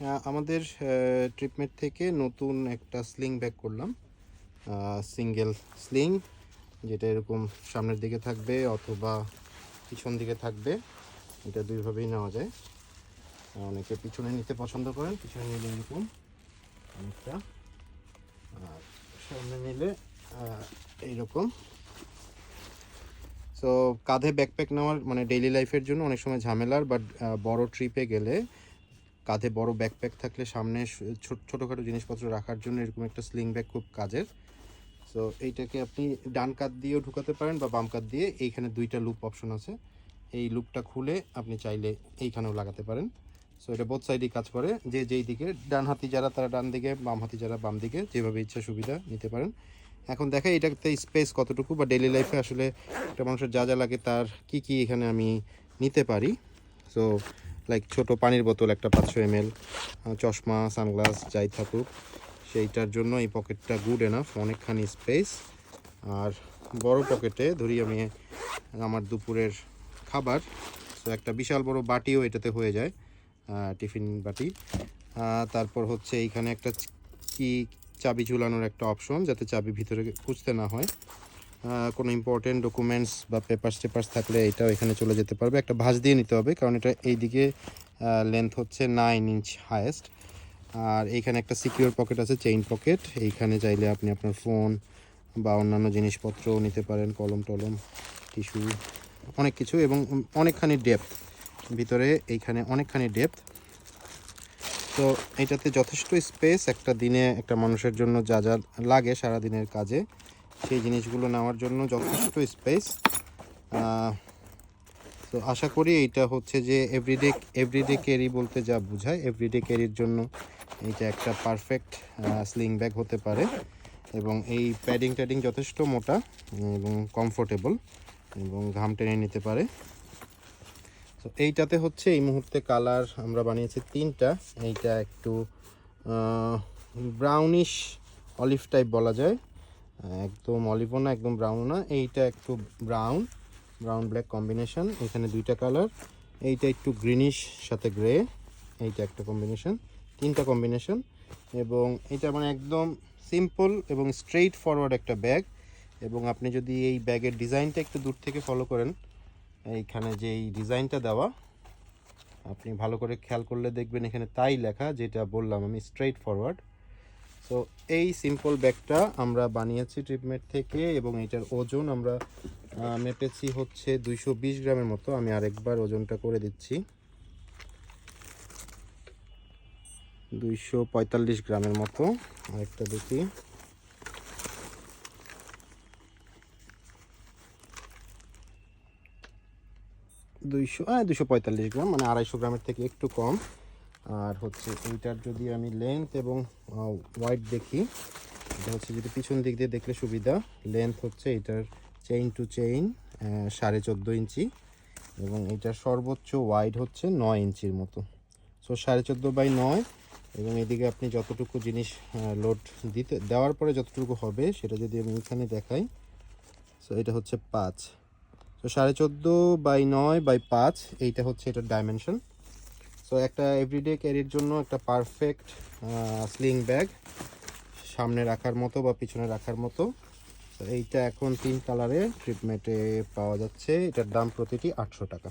আমাদের ট্রিটমেন্ট থেকে নতুন একটা স্লিং ব্যাগ করলাম। সিঙ্গেল স্লিং যেটা এরকম সামনের দিকে থাকবে অথবা পিছন দিকে থাকবে। এটা দুইভাবেই নেওয়া যায়। অনেকে পিছনে নিতে পছন্দ করেন, পিছনে নিলে এরকম অনেকটা। আর সামনে নিলে এইরকম। সো কাঁধে ব্যাকপ্যাক নেওয়ার মানে ডেইলি লাইফের জন্য অনেক সময় ঝামেলার বাট বড় ট্রিপে গেলে কাঁধে বড় ব্যাকপ্যাক থাকলে সামনে ছোটোখাটো জিনিসপত্র রাখার জন্য এরকম একটা স্লিং ব্যাগ খুব কাজের। সো এইটাকে আপনি ডান কাত দিয়েও ঢুকাতে পারেন বা বাম কাত দিয়ে এইখানে দুইটা লুপ অপশন আছে। এই লুপটা খুলে আপনি চাইলে এইখানেও লাগাতে পারেন। সো এটা বোথ সাইডেই কাজ করে। যে যেই দিকে, ডান হাতি যারা, তারা ডান দিকে, বাম হাতি যারা বাম দিকে, যেভাবে ইচ্ছা সুবিধা নিতে পারেন। এখন দেখা এটাতে স্পেস কতটুকু বা ডেলি লাইফে আসলে একটা মানুষের যা যা লাগে তার কি কি এখানে আমি নিতে পারি। সো লাইক ছোট পানির বোতল, একটা পাঁচশো এম চশমা, সানগ্লাস, যাই থাকুক, সেইটার জন্য এই পকেটটা গুড এনাফ অনেকখানি স্পেস আর বড় পকেটে ধরি আমি, আমার দুপুরের খাবার তো একটা বিশাল বড় বাটিও এটাতে হয়ে যায় টিফিন বাটি। তারপর হচ্ছে এইখানে একটা কি, চাবি ঝুলানোর একটা অপশন যাতে চাবি ভিতরে খুঁজতে না হয়। কোনো ইম্পর্টেন্ট ডকুমেন্টস বা পেপার্স টেপার্স থাকলে এটাও এখানে চলে যেতে পারবে। একটা ভাঁজ দিয়ে নিতে হবে, কারণ এটা এইদিকে লেন্থ হচ্ছে নাইন ইঞ্চ হায়েস্ট আর এইখানে একটা সিকিউর পকেট আছে চেইন পকেট এইখানে চাইলে আপনি আপনার ফোন বা অন্যান্য জিনিসপত্র নিতে পারেন, কলম টলম টিস্যু অনেক কিছু এবং অনেকখানি ডেপথ ভিতরে এইখানে অনেকখানি ডেপথ তো এটাতে যথেষ্ট স্পেস একটা দিনে একটা মানুষের জন্য যা যা লাগে সারা দিনের কাজে। সেই জিনিসগুলো নেওয়ার জন্য যথেষ্ট স্পেস তো আশা করি এইটা হচ্ছে যে এভরিডে এভরিডে ক্যারি বলতে যা বোঝায় এভরিডে ক্যারির জন্য এইটা একটা পারফেক্ট স্লিং ব্যাগ হতে পারে। এবং এই প্যাডিং ট্যাডিং যথেষ্ট মোটা এবং কমফোর্টেবল এবং ঘাম টেনে নিতে পারে। তো এইটাতে হচ্ছে এই মুহূর্তে কালার আমরা বানিয়েছি তিনটা। এইটা একটু ব্রাউনিশ অলিভ টাইপ বলা যায়। একদম অলিভও না, একদম ব্রাউন না। এইটা একটু ব্রাউন ব্রাউন ব্ল্যাক কম্বিনেশন। এখানে দুইটা কালার। এইটা একটু গ্রিনিশ, সাথে গ্রে। এইটা একটা কম্বিনেশন, তিনটা কম্বিনেশন। এবং এটা মানে একদম সিম্পল এবং স্ট্রেইট ফরওয়ার্ড একটা ব্যাগ। এবং আপনি যদি এই ব্যাগের ডিজাইনটা একটু দূর থেকে ফলো করেন, এইখানে যে এই ডিজাইনটা দেওয়া, আপনি ভালো করে খেয়াল করলে দেখবেন এখানে তাই লেখা, যেটা বললাম আমি, স্ট্রেইট ফরওয়ার্ড। সো এই সিম্পল ব্যাগটা আমরা বানিয়েছি ট্রিপমেট থেকে এবং এটার ওজন আমরা মেপেছি হচ্ছে দুইশো বিশ গ্রামের মতো। আমি আরেকবার ওজনটা করে দিচ্ছি। দুইশো পঁয়তাল্লিশ গ্রামের মতো, আরেকটা দেখি। দুইশো হ্যাঁ দুশো পঁয়তাল্লিশ গ্রাম মানে আড়াইশো গ্রামের থেকে একটু কম। আর হচ্ছে এইটার যদি আমি লেন্থ এবং ওয়াইড দেখি, এটা হচ্ছে যদি পিছন দিক দিয়ে দেখলে সুবিধা লেন্থ হচ্ছে এটার চেইন টু চেইন সাড়ে চোদ্দ ইঞ্চি এবং এটার সর্বোচ্চ ওয়াইড হচ্ছে নয় ইঞ্চির মতো। সো সাড়ে চোদ্দ বাই নয় এবং এদিকে আপনি যতটুকু জিনিস লোড দিতে, দেওয়ার পরে যতটুকু হবে সেটা যদি আমি এখানে দেখাই সো এটা হচ্ছে পাঁচ। তো সাড়ে চোদ্দ বাই নয় বাই পাঁচ, এইটা হচ্ছে এটার ডাইমেনশন সো একটা এভরিডে ক্যারির জন্য একটা পারফেক্ট স্লিং ব্যাগ সামনে রাখার মতো বা পিছনে রাখার মতো। তো এইটা এখন তিন কালারে ট্রিটমেন্টে পাওয়া যাচ্ছে। এটার দাম প্রতিটি আটশো টাকা।